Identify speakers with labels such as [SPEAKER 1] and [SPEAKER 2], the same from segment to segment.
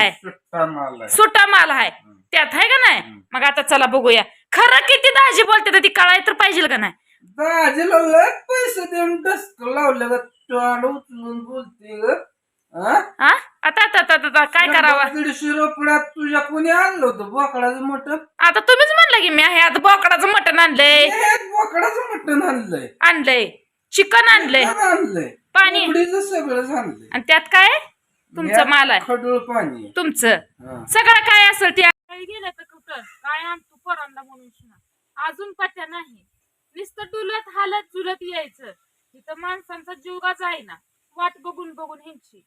[SPEAKER 1] आहे
[SPEAKER 2] सुट्टा माल आहे.
[SPEAKER 1] सुटा माल आहे
[SPEAKER 2] हम्म.
[SPEAKER 1] त्यात आहे का नाही. मग आता चला बघूया. खरं किती दाजी बोलते तर ती कळाय तर पाहिजे का नाही?
[SPEAKER 2] दाजीला लय पैसे देऊन डस्क लावले ग तोंड उचलून बोलते ग. हा?
[SPEAKER 1] हा आता आता आता- आता काय करावं?
[SPEAKER 2] दीडशे रुपयात तुझ्या कोणी आणलं होतं बोकडाचं मटण?
[SPEAKER 1] आता तुम्हीच म्हणलं की मी हे आता बोकडाचं मटण आणलंय.
[SPEAKER 2] हे बोकडाचं मटण आणलंय.
[SPEAKER 1] आणलंय. चिकन आणलंय.
[SPEAKER 2] आणलंय.
[SPEAKER 1] पाणी.
[SPEAKER 2] कोंबडीचं सगळं आणलंय
[SPEAKER 1] आणि त्यात काय? तुमचं माल आहे.
[SPEAKER 2] खडूळ पाणी. आहे.
[SPEAKER 1] तुमचं.
[SPEAKER 2] हा.
[SPEAKER 1] सगळं काय असेल ते काय गेलं तर कुठं? काय आणतो पोरांना म्हणून शिना. अजून पत्या नाही. नुसतं डुलत हालत झुलत यायचं. तिथं माणसांचा जीवगाच आहे ना वाट बघून बघून ह्यांची.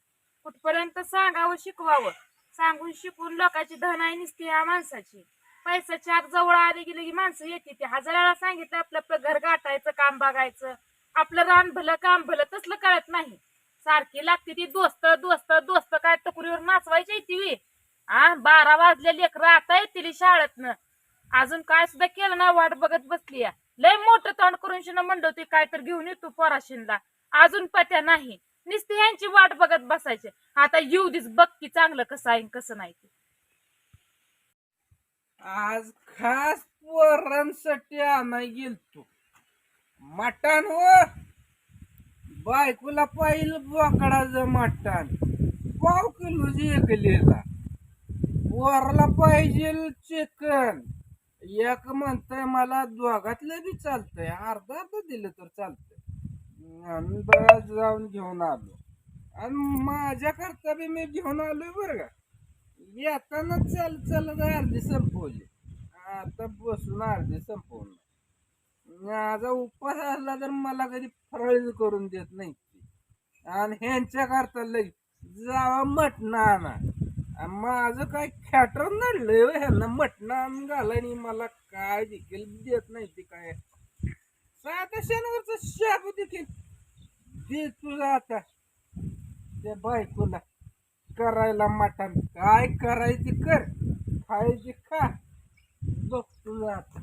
[SPEAKER 1] कुठपर्यंत सांगावं शिकवावं? सांगून शिकून लोकांची धन आहे नुसती या माणसाची. पैसा चार जवळ आले गेले की माणसं येते. ते हजाराला सांगितलं आपलं आपलं घर गाठायचं काम बघायचं. आपलं रान भलं काम भलं तसलं कळत नाही. सारखी लागते ती दोस्त दोस्त दोस्त काय टकुरीवर नाचवायची ती आ बारा वाजले लेकर आता येतील शाळेतनं. अजून काय सुद्धा केलं ना वाट बघत बसली या. लय मोठं तोंड करून शिना म्हणलं होती काय तर घेऊन येतो पोराशीनला अजून पत्या नाही. नुसती यांची वाट बघत बसायचे. आता येऊ दिस बघ की चांगलं कसं आहे कसं नाही ते.
[SPEAKER 2] आज खास पोरांसाठी आणाय गेलतो. मटण हो? बायकोला पाहिलं बोकडाचं मटण. पाव किलो एकलेला वरला पाहिजे चिकन. एक म्हणतंय मला दोघातलं बी चालतंय. अर्धा अर्धा दिलं तर चालतंय. आम्ही बघा जाऊन घेऊन आलो. आणि माझ्याकरता बी मी घेऊन आलोय बरं का. येताना चल चल अर्धी संपवली. आता बसून अर्धी संपवलं माझा उपास असला तर मला कधी फरळ करून देत नाही. आणि ह्यांच्या करता लई जावा मटण आणा आणि माझं काय खेटर नडलंय हो ह्यांना मटण आणून घालाय आणि मला काय देखील देत नाही ते काय. साधा शनिवारचा शाप देखील दे तुझा आता. त्या बायकोला करायला मटण. काय करायची कर. खायची खा. बघ तुझा आता.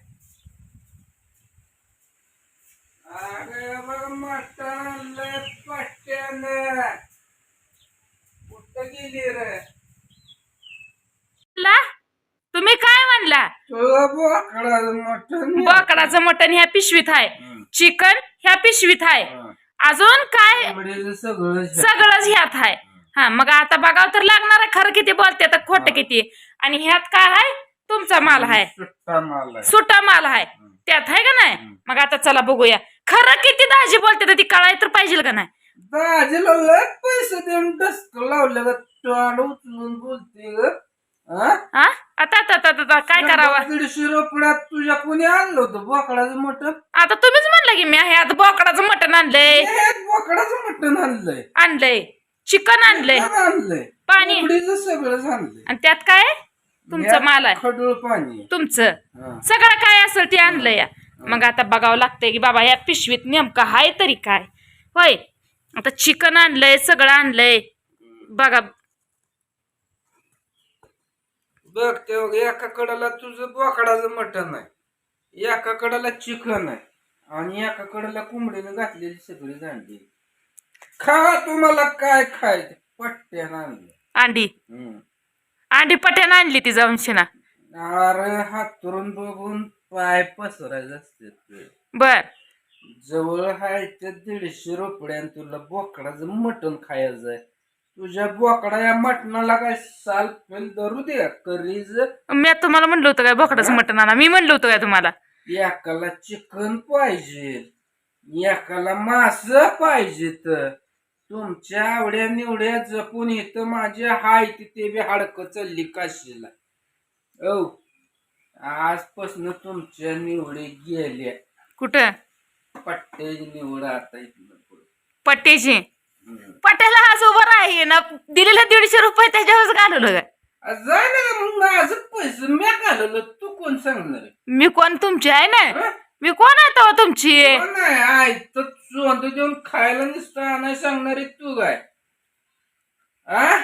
[SPEAKER 2] बोकडाचं मटण
[SPEAKER 1] ह्या पिशवीत आहे.
[SPEAKER 2] हं.
[SPEAKER 1] चिकन ह्या पिशवीत आहे.
[SPEAKER 2] हं.
[SPEAKER 1] अजून काय?
[SPEAKER 2] सगळं शे-
[SPEAKER 1] सगळंच ह्यात आहे. हा मग आता बघावं तर लागणार आहे. खरं किती बोलते तर खोटं
[SPEAKER 2] हा.
[SPEAKER 1] किती. आणि ह्यात काय आहे? तुमचा माल आहे.
[SPEAKER 2] सुट्टा माल आहे.
[SPEAKER 1] सुटा माल आहे.
[SPEAKER 2] हं.
[SPEAKER 1] त्यात आहे का नाही?
[SPEAKER 2] हं.
[SPEAKER 1] मग आता चला बघूया. खरं किती दाजी बोलते तर ती कळाय तर पाहिजे का नाही?
[SPEAKER 2] दाजीला लय पैसे देऊन डस्क लावले ग. तोंड उचलून बोलते ग. हा?
[SPEAKER 1] आता आता आता- आता काय करावं?
[SPEAKER 2] दीडशे रुपयात तुझ्या कोणी आणलं होतं? बोकडाचं मटण?
[SPEAKER 1] आता तुम्हीच म्हणलं की मी हे आता बोकडाचं मटण आणलंय.
[SPEAKER 2] हे बोकडाचं मटण आणलंय.
[SPEAKER 1] आणलंय. चिकन आणलंय.
[SPEAKER 2] आणलंय.
[SPEAKER 1] पाणी.
[SPEAKER 2] सगळं आणलंय.
[SPEAKER 1] आणि त्यात काय? तुमचं माल आहे.
[SPEAKER 2] खडूळ पाणी. आहे.
[SPEAKER 1] तुमचं. सगळं काय असेल ते आणलं या मग आता बघावं लागतंय की बाबा या पिशवीत नेमकं हाय तरी काय? होय. आता चिकन आणलंय सगळं आणलंय. बघा
[SPEAKER 2] बघ ते एका कडाला तुझं बोकडाचं मटण आहे एका कडाला चिकन आहे आणि एका कडाला कोंबडीने घातलेली सगळी जाणली खा तुम्हाला काय खायचं? पट्ट्यानं आणलं.
[SPEAKER 1] अंडी?
[SPEAKER 2] हम्म.
[SPEAKER 1] अंडी पट्यानं आणली ती जाऊन शिना.
[SPEAKER 2] अरे हातरून बघून पाय पसरायचे असते ते.
[SPEAKER 1] बर.
[SPEAKER 2] जवळ ते दीडशे रुपयान तुला बोकडाचं मटण खायचं आहे तुझ्या बोकडा या मटणाला काय साल फेल धरू दे करीज.
[SPEAKER 1] मी तुम्हाला म्हणलं होतं काय बोकडाचं मटण आणा मी म्हणलं होतं काय तुम्हाला?
[SPEAKER 2] एकाला चिकन पाहिजे एकाला मास पाहिजे तर तुमच्या आवड्या निवड्या जपून इथं माझे हाय ते बी हाडकं चालली काशीला. औ आजपासून तुमच्या निवडे गेल्या.
[SPEAKER 1] कुठं?
[SPEAKER 2] पट्ट्याची निवड आता पुढं.
[SPEAKER 1] पट्ट्याची? पट्ट्याला आज उभं आहे ना दिलेले दीडशे रुपये त्याच्यावरच घालवलं काय
[SPEAKER 2] आ, जाय ना मग माझं पैसे मी घालवलं तू कोण सांगणार?
[SPEAKER 1] मी कोण तुमची आहे ना?
[SPEAKER 2] हं?
[SPEAKER 1] मी कोण आहे तेव्हा तुमची?
[SPEAKER 2] कोण नाही आय तर चोंद देऊन खायला नुसतं आणाय सांगणारी तू काय? आ?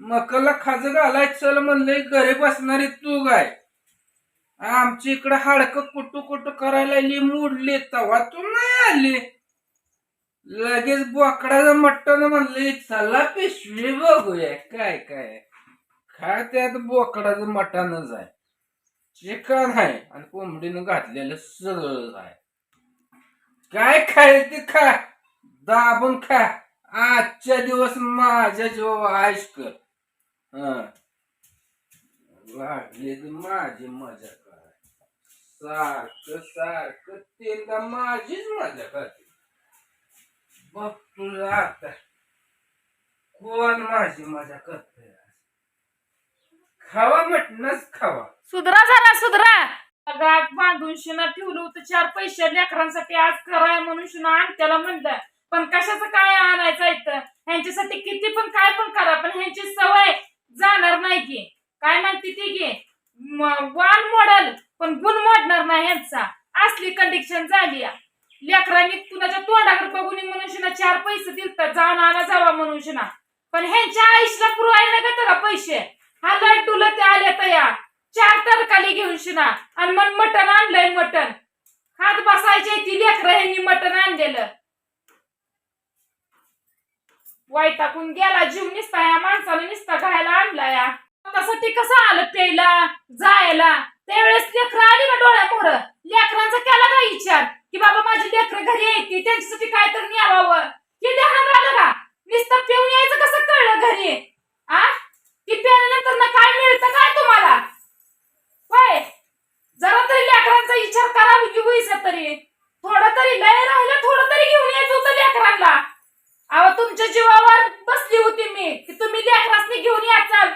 [SPEAKER 2] मकला खाज घालाय चल म्हणलंय घरी बसणारी तू गाय आमची इकडे हाडकं कुटू कुटू करायला लागली मोडली तवा तू नाही आली. लगेच बोकडाचं मटण म्हणले चला पिशवी बघूया काय काय काय त्यात बोकडाचं मटणच आहे. चिकन आहे आणि कोंबडीनं घातलेलं सगळं आहे. काय खाय ते खा दाबून खा. आजच्या दिवस माझ्या जीव आयश कर. हं. तर माझी मजा काय सारखं सारखं तीनदा माझीच मजा करते. बघ तुला आता कोण माझी मजा करते खावा म्हटणंच खावा.
[SPEAKER 1] सुधरा जरा सुधरा. गाठ बांधून शिना ठेवलं होतं चार पैसे लेकरांसाठी. आज कराय म्हणून शिना आण त्याला म्हणलं पण कशाचं काय आणायचं इथं? ह्यांच्यासाठी किती पण काय पण करा पण ह्यांची सवय जाणार नाही की. काय म्हणते ती की म- वाल मोडल पण गुण मोडणार नाही ह्यांचा. असली कंडिशन झाली लेकरांनी कुणाच्या तोंडाकडे बघून म्हणून शिना चार पैसे देतात जाणं आणा जावा म्हणून शिना. पण ह्यांच्या आईशला पुरवायला नाही का पैसे? हा लड्डूला ते आले तया चार तरकाली घेऊन शिना. आणि मग मटण आणलंय मटण. खात बसायचे ती लेकरं ह्यांनी मटण आणलेलं. वाईटाकून गेला जीव निसता या माणसाला निसता घायला आणला या. त्यासाठी कसं आलं प्यायला जायला? त्यावेळेस लेकरं आली का डोळ्यामोर लेकरांचा केला का विचार? की बाबा माझी लेकरं घरी यायची त्यांच्यासाठी काय तर न्यावावं. हे ध्यानात आलं का? नुसतं पिऊन यायचं कसं कळलं घरी? आ? की प्यानंतर ना काय मिळतं काय तुम्हाला? होय. जरा तरी लेकरांचा विचार करावा की होईस तरी. थोडं तरी लय राहिलं थोडं तरी घेऊन यायचं होतं लेकरांना. अहो तुमच्या जीवावर बसली होती मी की तुम्ही लेकरासनी घेऊन याचाल.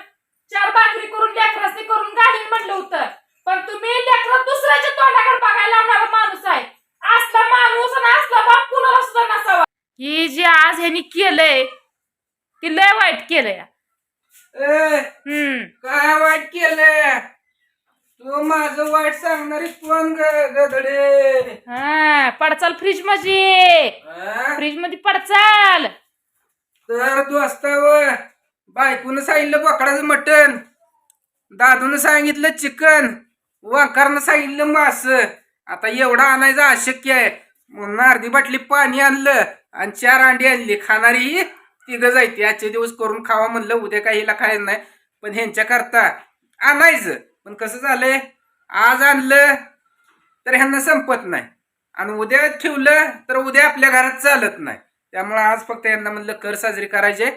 [SPEAKER 1] चार भाकरी करून लेकरासनी करून घालीन म्हणलं होतं. पण तुम्ही लेकर दुसऱ्याच्या तोंडाकडे बघायला लावणारा माणूस आहे. असला माणूस आणि असला बाप कुणाला सुद्धा नसावा. ही जे आज ह्यांनी केलंय ती लय वाईट केलंय.
[SPEAKER 2] ए
[SPEAKER 1] हम्म.
[SPEAKER 2] काय वाईट केलं तू माझं वाईट सांगणारी कोण ग गधडे?
[SPEAKER 1] हा पडचाल फ्रीजमध्ये
[SPEAKER 2] हा?
[SPEAKER 1] फ्रीजमध्ये पडचाल.
[SPEAKER 2] तर दोस्तावर बायकोनं सांगितलं बोकडाचं मटण. दादून सांगितलं चिकन. वाकारनं सांगितलं मास. आता एवढं आणायचं अशक्य आहे. म्हणून अर्धी बाटली पाणी आणलं आणि चार अंडी आणली. खाणारी ही तिघ जायती आजचे दिवस करून खावा म्हणलं उद्या काही हिला खायला नाही. पण ह्यांच्या करता आणायचं. पण कसं झालंय? आज आणलं तर ह्यांना संपत नाही. आणि उद्या ठेवलं तर उद्या आपल्या घरात चालत नाही. त्यामुळे आज फक्त यांना म्हणलं कर साजरी करायचे.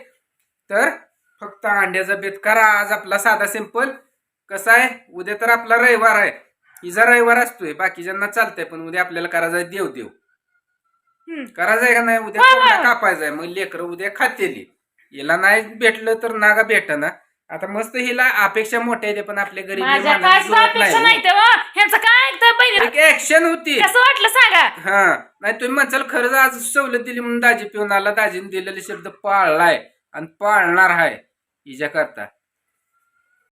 [SPEAKER 2] तर फक्त अंड्याचा बेत करा. आज आपला साधा सिंपल. कसा आहे? उद्या तर आपला रविवार आहे. हिचा रविवार असतोय. बाकीच्यांना चालतंय पण उद्या आपल्याला करायचं आहे देव देव
[SPEAKER 1] हम्म.
[SPEAKER 2] करायचंय का नाही? उद्या कोंबडा
[SPEAKER 1] होय.
[SPEAKER 2] कापायचाय मग लेकरं उद्या खातेली. हिला नाही भेटलं तर नागा भेटना. आता मस्त हिला अपेक्षा मोठ्या येते पण आपल्या घरी
[SPEAKER 1] माझ्या काय सुद्धा अपेक्षा नाही. तेव्हा ह्यांचं काय ऐकतं पहिले?
[SPEAKER 2] ऍक्शन होती.
[SPEAKER 1] कसं वाटलं सांगा?
[SPEAKER 2] हा. नाही तुम्ही म्हणसाल खरंच आज सवलत दिली म्हणून दाजी पिऊन आला. दाजीने दिलेले शब्द पाळलाय. आणि पाळणार आहे. हिच्या करता.